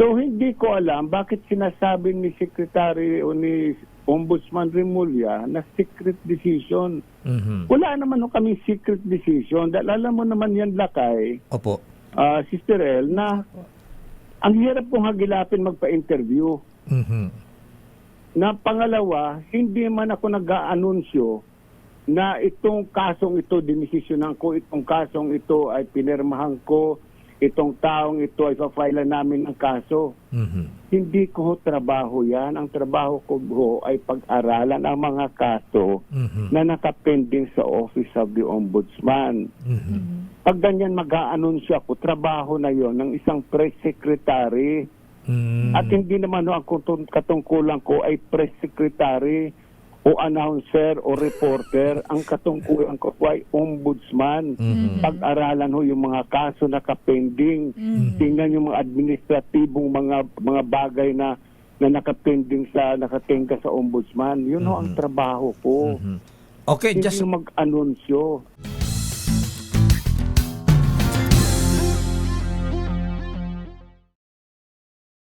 So hindi ko alam bakit sinasabi ni Secretary o ni Ombudsman Remulla na secret decision. Mhm. Wala naman kami secret decision. Dahil alam mo naman yan, Lakay, Opo. ah, Sister El, na ang hirap pong hagilapin magpa-interview. Mhm. Na pangalawa, hindi man ako nag-aanunsyo na itong kasong ito, dinesisyonan ko, itong kasong ito ay pinirmahan ko, itong taong ito ay pa-file namin ang kaso. Mhm. Hindi ko ho trabaho yan. Ang trabaho ko ho ay pag-aralan ang mga kaso Mhm. na nakapending sa Office of the Ombudsman. Mhm. Pag ganyan mag-aanunsyo ako, trabaho na yon ng isang press secretary. Mhm. At hindi naman ho ang katungkulan ko ay press secretary o announcer o reporter. Ang katungkulan ko po ay ombudsman. Mhm. Pag-aralan ho yung mga kaso na kapending. Tingnan yung mga administratibong mga mga bagay na na nakapending sa nakatingga sa ombudsman. Yun ho ang trabaho ko. Mhm. Okay, Hindi just yung mag-anunsyo.